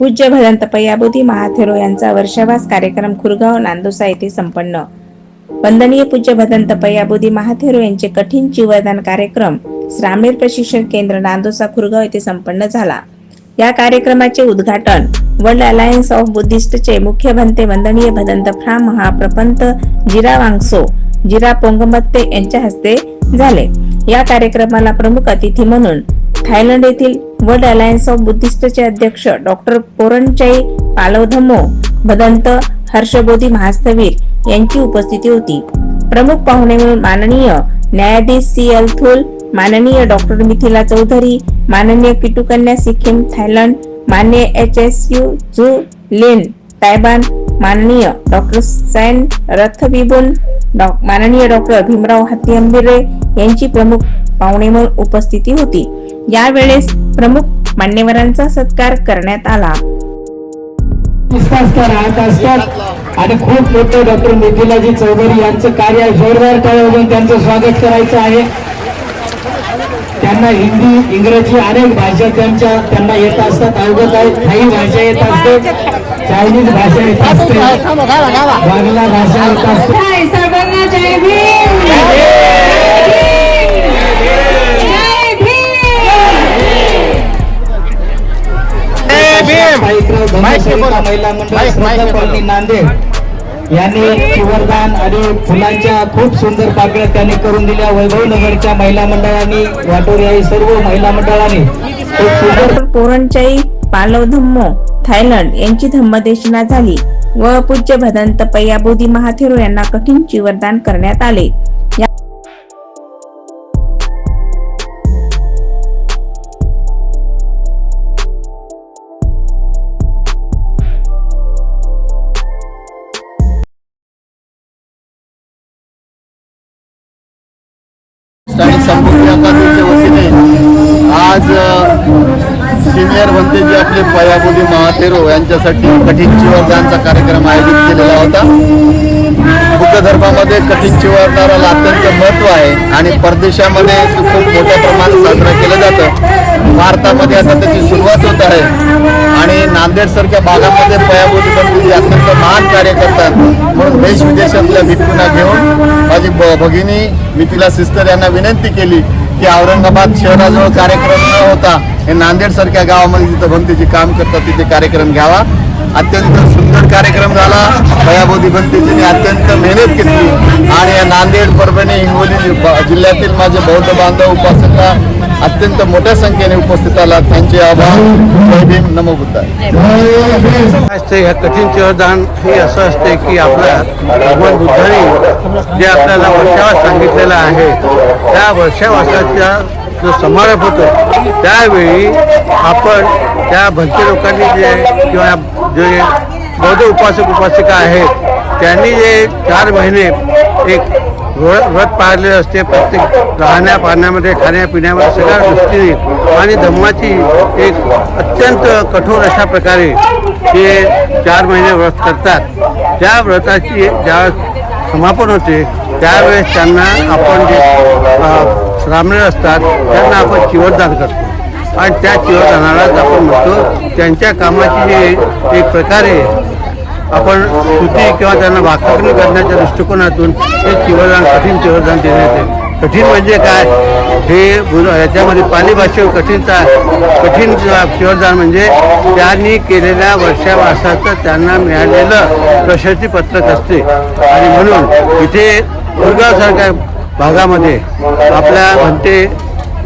पूज्य भदंत पयाबुधी महाथेरो यांचा वर्षावास कार्यक्रम खुरगाव नांदोसा येथे संपन्न. वंदनीय पूज्य भदंत पयाबुधी महाथेरो यांचे कठीण जीवदान कार्यक्रम श्रामीर प्रशिक्षण केंद्र नांदोसा खुरगाव येथे संपन्न झाला. या कार्यक्रमाचे उद्घाटन वर्ल्ड अलायन्स ऑफ बुद्धिस्टचे मुख्य भंते वंदनीय भदंत फ्रा महाप्रपंत जिरा वांगसो जिरा पोंगमत्ते यांच्या हस्ते झाले. या कार्यक्रमाला प्रमुख अतिथी म्हणून थायलंड येथील वर्ल्ड अलायन्स ऑफ बुद्धिस्टचे अध्यक्ष डॉक्टर पोरणचाई पालवधमो भदंत हर्षबोधी महास्तवीर यांची उपस्थिती होती. प्रमुख पाहुणे म्हणून माननीय न्यायाधीश सी एल थुल माननीय डॉक्टर मिथिला चौधरी माननीय किटुकन्या सिक्कीम थायलंड माननीय H S U Zhu Lin तायबान माननीय डॉक्टर सैन रथबिबुन डॉ माननीय डॉक्टर भीमराव हत्ती अंबिरे यांची प्रमुख पाहुणे म्हणून उपस्थिती होती. यावेळेस प्रमुख मान्यवरांचा सत्कार करण्यात आला. आणि खूप मोठे डॉक्टर मिथिलाजी चौधरी यांचं कार्य. जोरदार वाजवून त्यांचं स्वागत करायचं आहे. त्यांना हिंदी इंग्रजी अनेक भाषा त्यांच्या त्यांना येत असतात अवगत आहेत. काही भाषा येत असते चायनीज भाषा येत असते बांगला भाषा येत असते. सर्वांना जय भीम महिला मंडळ नांदेड यांनी चिवरदान आणि फुलांच्या खूप सुंदर पाकळ्या त्यांनी करून दिल्या. वैभव नगरच्या महिला मंडळांनी वाटोरी सर्व महिला मंडळांनी खूप सुंदर डॉक्टर पोरणचाई पालव धम्मो थायलंड यांची धम्मदेशना झाली व पूज्य भदंत पयाबोधी महाथेरो यांना कठीण चिवरदान करण्यात आले. संपूर्ण अकादमीच्या वतीने आज सिनियर भंतेजी आपले पयाबोली महाथेरो यांच्यासाठी कठीण चिवरदानचा कार्यक्रम आयोजित केलेला होता. बुद्ध धर्मामध्ये कठीण चिवरदाराला अत्यंत महत्त्व आहे आणि परदेशामध्ये खूप मोठ्या प्रमाणात साजरा केलं जातं. भारतामध्ये आता त्याची सुरुवात होत आहे. आणि नांदेडसारख्या भागामध्ये पयाबुदी भंतेजी अत्यंत महान कार्य करतात. म्हणून देश विदेशातल्या भिक्खूंना घेऊन माझी भगिनी मिथिला सिस्टर यांना विनंती केली की औरंगाबाद शहराजवळ कार्यक्रम न होता हे नांदेड सारख्या गावामध्ये जिथं भंतीचे काम करतात तिथे कार्यक्रम घ्यावा. अत्यंत सुंदर कार्यक्रम झाला. भयाबोधी भंतीजीने अत्यंत मेहनत घेतली. आणि या नांदेड परभणी हिंगोली जिल्ह्यातील माझे बौद्ध बांधव उपासका अत्यंत मोठ्या संख्येने उपस्थित आला त्यांचे आभार. जय भीम. नमो असते ह्या कठीण चिवरदान हे असं असते की आपल्या भगवान बुद्धाने जे आपल्याला वर्षावास सांगितलेलं आहे त्या वर्षावासाचा जो समारोप होतो त्यावेळी आपण त्या भरती लोकांनी जे किंवा जे बौद्ध उपासक उपासिका आहेत त्यांनी जे चार महिने एक व्रत पाळलेले असते. प्रत्येक राहण्या पाहण्यामध्ये खाण्यापिण्यामध्ये सगळ्या दृष्टीने आणि धम्माची एक अत्यंत कठोर अशा प्रकारे ते चार महिने व्रत करतात. त्या व्रताची ज्या समापन होते त्यावेळेस त्यांना आपण जे श्रामणे असतात त्यांना आपण चिवटदान करतो. आणि त्या चिवटदानालाच आपण म्हणतो त्यांच्या कामाची जे एक प्रकारे आपण स्तुती किंवा त्यांना वाकाकणी करण्याच्या दृष्टिकोनातून हे चिवरदान कठीण चिवरदान देण्यात येते कठीण म्हणजे काय? हे याच्यामध्ये पाली भाषेवर कठीणता कठीण चिवरदान म्हणजे त्यांनी केलेल्या वर्षावासाचं त्यांना मिळालेलं प्रशस्तीपत्रक असते. आणि म्हणून इथे दुर्गासारख्या भागामध्ये आपल्या म्हणते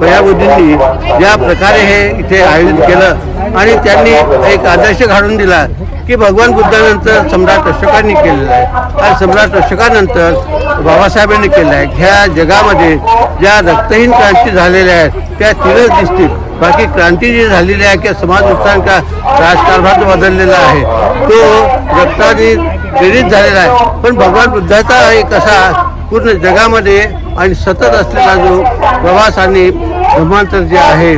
पयाबुद्धींनी ज्या प्रकारे हे इथे आयोजित केलं आणि त्यांनी एक आदर्श घालून दिला की भगवान बुद्धानंतर सम्राट अशोकांनी केलेलं आहे. आणि सम्राट अशोकानंतर बाबासाहेबांनी केलं आहे. ह्या जगामध्ये ज्या रक्तहीन क्रांती झालेल्या आहेत त्या तीनच दिसतील. बाकी क्रांती जी झालेली आहे किंवा समाज उत्थान का राजकारभार बदललेला आहे तो रक्ताने प्रेरित झालेला आहे. पण भगवान बुद्धाचा एक असा पूर्ण जगामध्ये आणि सतत असलेला जो प्रवास आणि धर्मांतर जे आहे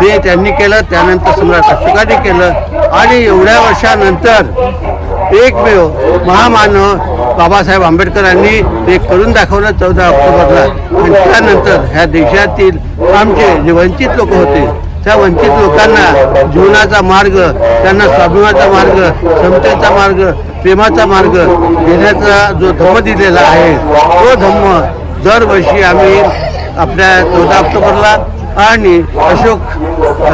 ते त्यांनी केलं त्यानंतर सम्राट अशोकाने केलं. आणि एवढ्या वर्षानंतर एकमेव महामानव बाबासाहेब आंबेडकरांनी ते करून दाखवलं चौदा ऑक्टोबरला. आणि त्यानंतर ह्या देशातील आमचे जे वंचित लोक होते त्या वंचित लोकांना जीवनाचा मार्ग त्यांना स्वाभिमानाचा मार्ग समतेचा मार्ग प्रेमाचा मार्ग देण्याचा जो धम्म दिलेला आहे तो धम्म दरवर्षी आम्ही आपल्या चौदा ऑक्टोबरला आणि अशोक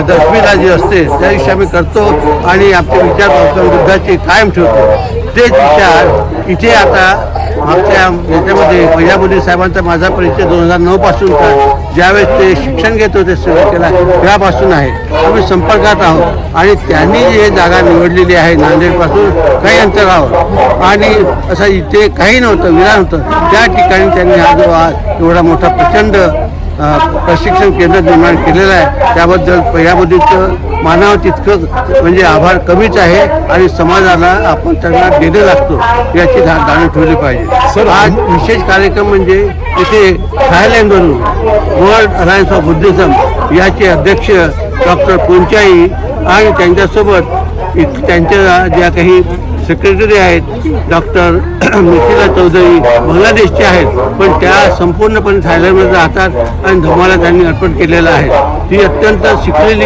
दशमीला जी असते त्या दिवशी आम्ही करतो आणि आमचे विचार बुद्धाचे कायम ठेवतो. तेच विचार इथे आता आमच्या याच्यामध्ये पंजाबुद्धी साहेबांचा माझा परिचय दोन हजार नऊपासूनचा ज्यावेळेस ते शिक्षण घेत होते सुरुवातीला तेव्हापासून आहे. आम्ही संपर्कात आहोत आणि त्यांनी जी हे जागा निवडलेली आहे नांदेडपासून काही अंतरावर आणि असं इथे काही नव्हतं विरा नव्हतं. त्या ठिकाणी त्यांनी हा जो आज एवढा मोठा प्रचंड प्रशिक्षण केंद्र निर्माण केलेलं आहे. त्याबद्दल पहिल्याबद्दलचं मानावं तितकं म्हणजे आभार कमीच आहे आणि समाजाला आपण त्यांना देणं लागतो याची धा जाणीव ठेवली पाहिजे. आज विशेष कार्यक्रम म्हणजे इथे थायलंडवरून वर्ल्ड अलायन्स ऑफ बुद्धिझम याचे अध्यक्ष डॉक्टर पुंचाई आणि त्यांच्यासोबत त्यांच्या ज्या काही सेक्रेटरी आहेत डॉक्टर मिथिला चौधरी बांगलादेशचे आहेत पण त्या संपूर्णपणे थायलंडमध्ये राहतात आणि धर्माला त्यांनी अर्पण केलेलं आहे. ती अत्यंत शिकलेली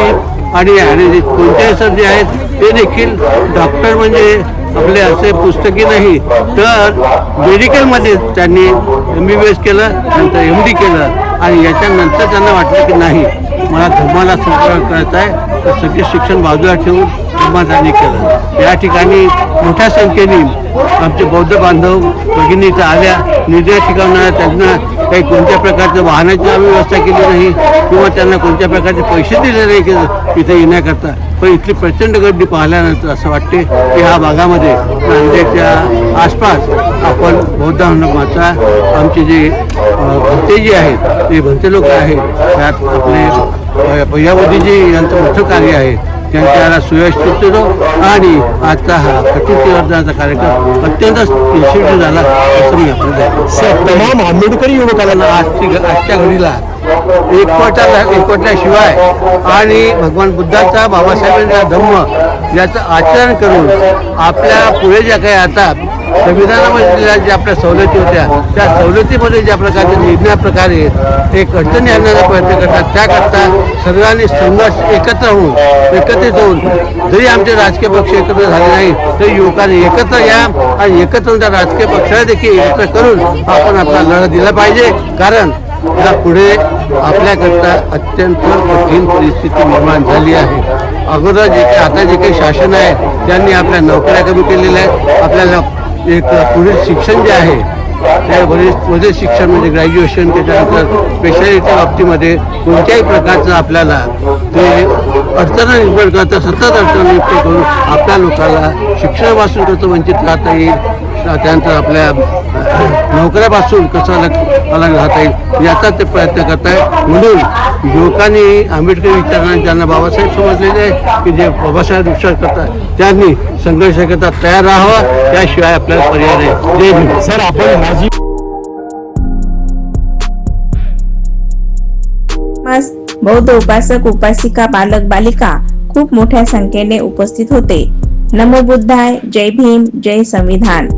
आणि आणि जे कोणत्याही सर जे आहेत ते देखील डॉक्टर म्हणजे आपले असे पुस्तकी नाही तर मेडिकलमध्ये त्यांनी एम बी बी एस केलं नंतर एम डी केलं आणि याच्यानंतर त्यांना वाटलं की नाही मला धर्माला संपर्क करायचा आहे तर सगळे शिक्षण बाजूला ठेवून धर्माधानी केलं. या ठिकाणी मोठ्या संख्येने आमचे बौद्ध बांधव भगिनी आल्या. निर्दय ठिकाणा त्यांना काही कोणत्या प्रकारच्या वाहनाची आम्ही व्यवस्था केली नाही किंवा त्यांना कोणत्या प्रकारचे पैसे दिले नाही की इथे येण्याकरता. पण इथली प्रचंड गर्दी पाहिल्यानंतर असं वाटते की ह्या भागामध्ये नांदेडच्या आसपास आपण बौद्ध हनुमाचा आमचे जे भंते जे आहेत ते भंते लोक आहेत त्यात आपले भैयावधीजी यांचं मोठं कार्य आहे. त्यांच्याला सुयश चित्तो आणि आजचा हा कथित वर्धनाचा कार्यक्रम अत्यंत यशस्वी झाला असं मी आपल्याला तमाम आंबेडकरी युवकांना आजची आजच्या घडीला एकवटा एकवटल्याशिवाय आणि भगवान बुद्धाचा बाबासाहेबांचा धम्म याचं आचरण करून आपल्या पुढे ज्या काही आता संविधानामध्ये ज्या आपल्या सवलती होत्या त्या सवलतीमध्ये ज्या प्रकारचे निर्णयाप्रकारे एक अडचणी आणण्याचा प्रयत्न करतात त्याकरता सर्वांनी संघर्ष एकत्र होऊन एकत्रित होऊन जरी आमचे राजकीय पक्ष एकत्र झाले नाही तरी युवकांनी एकत्र या आणि एकत्र होऊन त्या राजकीय पक्षाला देखील एकत्र करून आपण आपला लढा दिला पाहिजे. कारण या पुढे आपल्याकरता अत्यंत कठीण परिस्थिती निर्माण झाली आहे. अगोदर जे काही आता जे काही शासन आहे त्यांनी आपल्या नोकऱ्या कमी केलेल्या आहेत आपल्याला एक पुढे शिक्षण जे आहे त्या वरील वरील शिक्षण म्हणजे ग्रॅज्युएशन त्याच्यानंतर स्पेशालिटीच्या बाबतीमध्ये कोणत्याही प्रकारचं आपल्याला ते अडचण निर्माण करता सतत अडचण निर्माण करून आपल्या लोकांना शिक्षणापासून कसं वंचित राहता येईल त्यानंतर आपल्या नोकऱ्यापासून कसं अलग अलग राहता येईल याचा ते प्रयत्न करत आहे म्हणून युवकांनी आंबेडकर विचारांना ज्यांना बाबासाहेब समजलेले आहे की जे बाबासाहेब विचार करतात त्यांनी संघर्ष करता तयार राहावं. त्याशिवाय आपल्याला पर्याय नाही. जय सर आपण माजी मस बौद्ध उपासक उपासिका बालक बालिका खूप मोठ्या संख्येने उपस्थित होते. नमो बुद्धाय जय भीम जय संविधान.